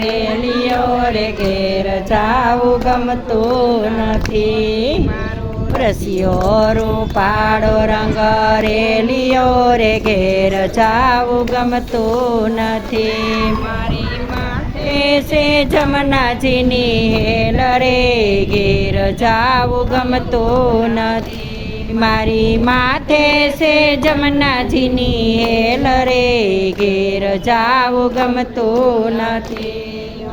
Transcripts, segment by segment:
રેલિયો રે ઘેર જાવું ગમતું નથી. રસિયો રૂપાડો રંગ રેલીઓ રે ઘેર જાવું ગમતું નથી. મારી છે જમનાજીની હેલ રે, ઘેર જાવું ગમતું નથી. મારી માથે છે જમનાજીની હેલ રે, ઘેર જાવું ગમતું નથી.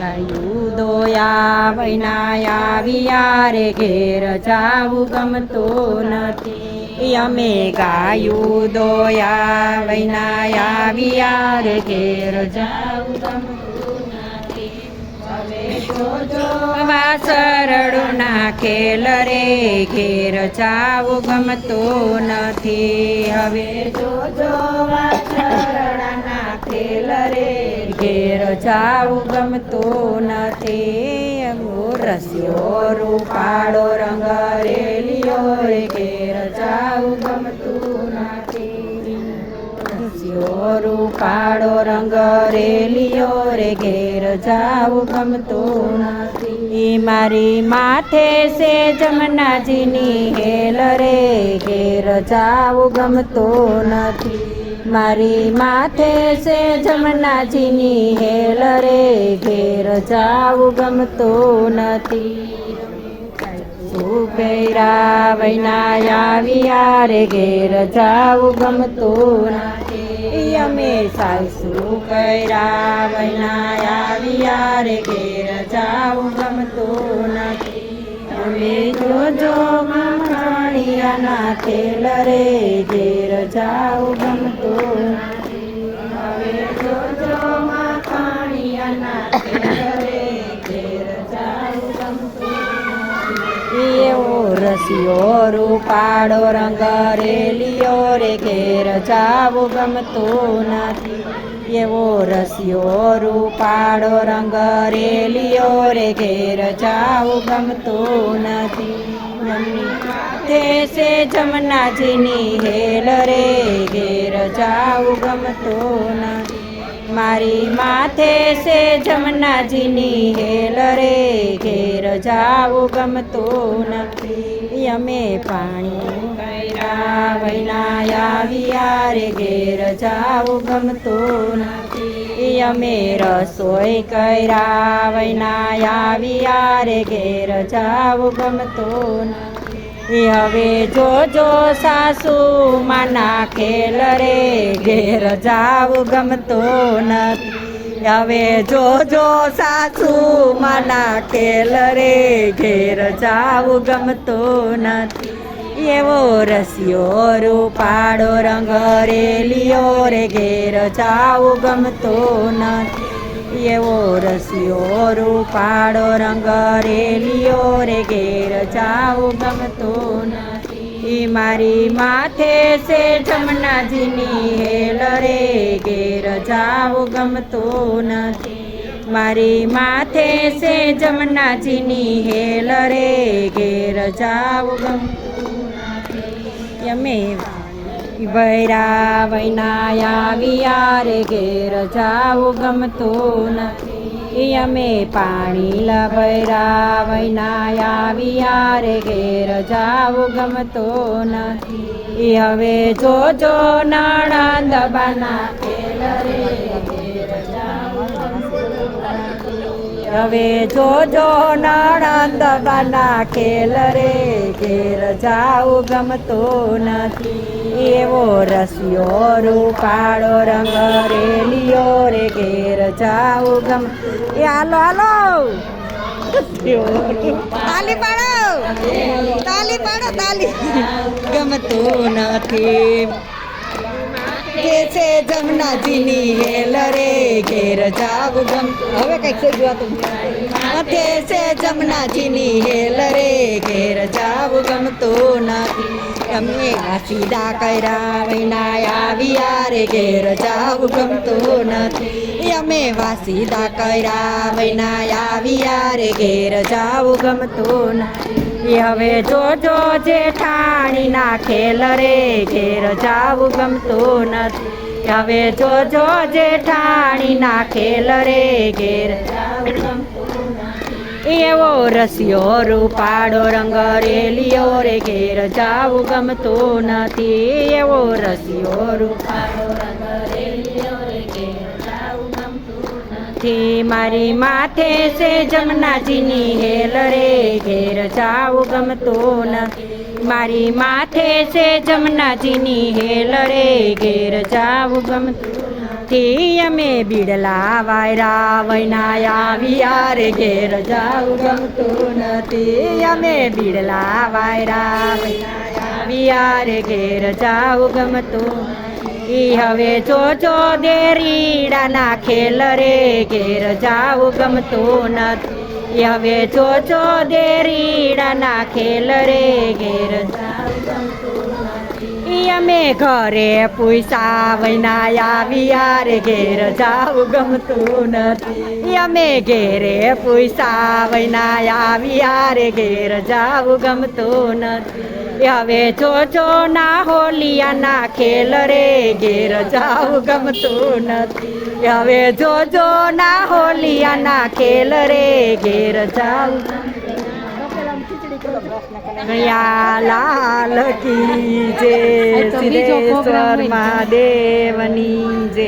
ગાયું દોયા વૈનાયા વિયારે ઘેર જાવું ગમતું નથી. અમે ગાયું દોયા વૈનાયા વિયારે ઘેર જાવું ગમતું જોજો વાસરડું નાખેલ રે, ઘેર જાવું ગમતું નથી. હવે જોજો નાખેલ રે, ઘેર જાવું ગમતું નથી. રસ્યો રૂપાળો રંગ રેલિયો રે, ઘેર જાવું ગમતું રસ્યો રૂપાળો રંગ રેલિયો રે ઘેર જાવું ગમતું નથી. મારી માથે છે જમનાજીની હેલ રે ઘેર જાવું ગમતું નથી. મારી માથે છે જમનાજીની હેલ રે ઘેર જાવું ગમતું નથી. સુભૈરા વૈનાયા રે ઘેર જાવું ગમતું નથી. અમે સાસુ કૈરા વૈનાયા વિયારે ઘેર જાવું ગમતું નથી. અમે જોજો માણિયાના ખેલ રે ઘેર જાવું ગમતું નથી રસિયો રૂપાડો રંગ રેલિયો રે ઘેર જાવું ગમતું નથી. એવો રસિયો રૂપાડો રંગ રેલિયો રે ઘેર જાવું ગમતું નથી. છે જમનાજીની હેલ રે, ઘેર જાવું ગમતું નથી. મારી માથે છે જમનાજીની હેલ રે, ઘેર જાવું ગમતું નથી. અમે પાણી. વૈનાયા વિયારે ઘેર જાવું ગમતું નથી. અમે રસોઈ કર્યા વૈનાયા વિયારે ઘેર જાવું ગમતું નથી. હવે જોજો સાસુ, માના ખેલ રે ઘેર જાવું ગમતું નથી. હવે જોજો સાસુ માના ખેલ રે, ઘેર જાવું ગમતું નથી. એવો રસિયો રૂપાડો રંગ રેલિયો રે, ઘેર જાવું ગમતું નથી. એવો રસિયો રૂપાડો રંગ રેલિયો રે, ઘેર જાવું ગમતું નથી. મારી માથે છે જમનાજીની હેલ રે, ઘેર જાવું ગમતું નથી. મારી માથે છે જમનાજીની હેલ રે, ઘેર જાવું ગમતું નથી. અમે વૈરા વૈનાયા વિયારે ઘેર જાવું ગમતું નથી. અમે પાણી લભૈરા આવ્યા વિયારે ઘેર જાવ ગમતો નથી હવે જોજો નણંદ બના ખેલ રે. હવે જોજો નણંદ બના ખેલ રે, ઘેર જાવ ગમતો નથી એવો રસિયો રૂપાળો રંગ રેલિયો રે, ઘેર જાવું ગમ. એ હાલો હાલો. તાલી પાડો. તાલી પાડો, તાલી. ગમતું નથી. કે છે જમનાજીની હેલ રે, ઘેર જાવું ગમતું હવે કંઈક થઈ તું. મથે છે જમનાજીની હેલ રે, ઘેર જાવું તો નથી. ગમે સીધા કર્યા વિના આવ્યા રે ઘેર જાવું તો નથી. અમે વાસીદા કર્યા વિના આવ્યા રે ઘેર જાવું ગમતું નથી. હવે જોજો જેઠાણી ના ખેલ રે ઘેર જાવું ગમતું નથી. હવે જોજો જેઠાણી ના ખેલ રે ઘેર એવો રસિયો રૂપાડો રંગ રેલિયો રે ઘેર જાવું ગમતું નથી. એવો રસિયો રૂપાડો રંગ નથી મારી માથે છે જમનાજીની હેલ રે ઘેર જાવું ગમતું નથી. મારી માથે છે જમનાજીની હેલ રે ઘેર જાવું ગમતું થી અમે બીડલા વાયરા વૈના આવ્યા રે, ઘેર જાવું ગમતું નથી. અમે બીડલા વાયરા વૈનાયા રે, ઘેર જાવું ગમતું ઈ હવે જોજો દેરીડાના ખેલ રે, ઘેર જાવું ગમતું નથી. ઈ હવે જોજો દેરીડાના ખેલ રે, ઘેર અમે ઘરે પૂસા વૈનાયા રે, ઘેર જાવું ગમતું નથી. અમે ઘેરે પૂસા વૈનાયા રે, ઘેર જાવું ગમતું નથી. હવે જોજો ના હોલિયાના ખેલ રે ઘેર જાવું ગમતું નથી. હવે જોજો ના હોલિયાના ખેલ રે ઘેર જાવું લાલ કી જે સિદ્ધેશ્વર મહાદેવની જય.